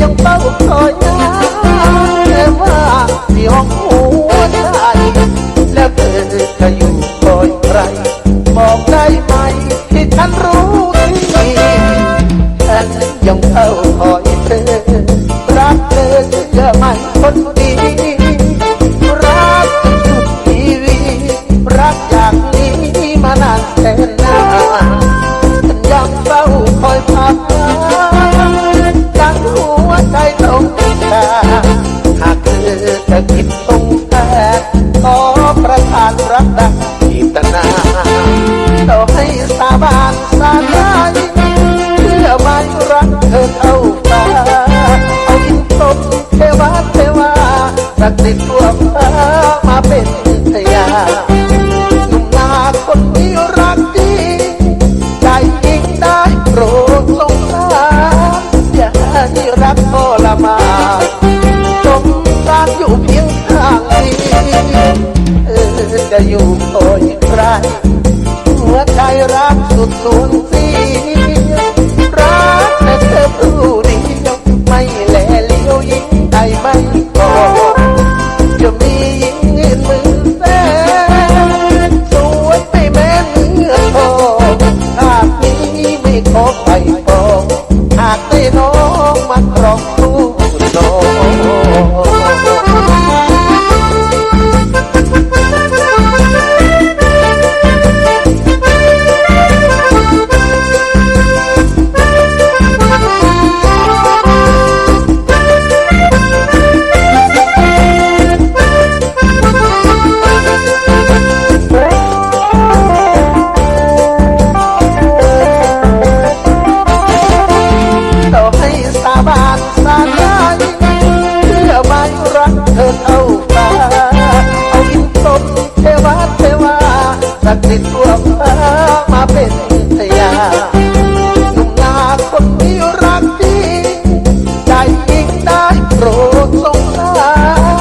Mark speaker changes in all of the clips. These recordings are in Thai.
Speaker 1: ยังเฝ้าคอยหาแต่ว่าที่ห้องหัวใจแล้วเธอจะอยู่คอยใครบอกได้ไหมที่ฉันรู้ดีฉันยังเฝ้าคอยเธอรักเธอเชื่อมันคนดี แสนนาฉันยังเฝ้าคอยพักจังหัวใจตรงกา จะอยู่คอยใครหัวใจรักสุดสูญสีรักแต่เธอผู้เดียวไม่แลเลี้ยวยิ่งใดไม่พอจะมีหญิงอื่นมือแสนสวยไม่แม้เนื้อทองหากนี้ไม่ขอไปฟอหากได้น้องมาครอง เธอเท่าฟ้าเอาอินทรเทวาเทวาสักดิ์สิทธิ์ตัวฟ้ามาเป็นพยาหนุ่มนาคนนี้รักจริงใจยิ่งได้โปรดสงสา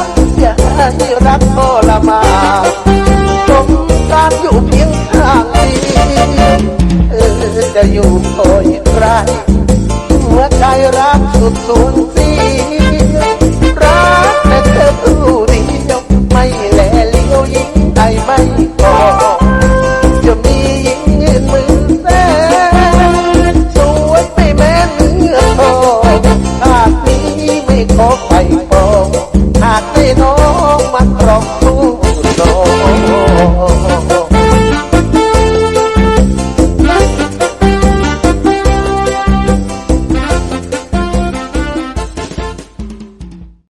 Speaker 1: รอย่าให้รักทรมานสงสารอยู่เพียงข้างนี้เออจะอยู่คอยใครหัวใจรักสุดสูญสี ยรั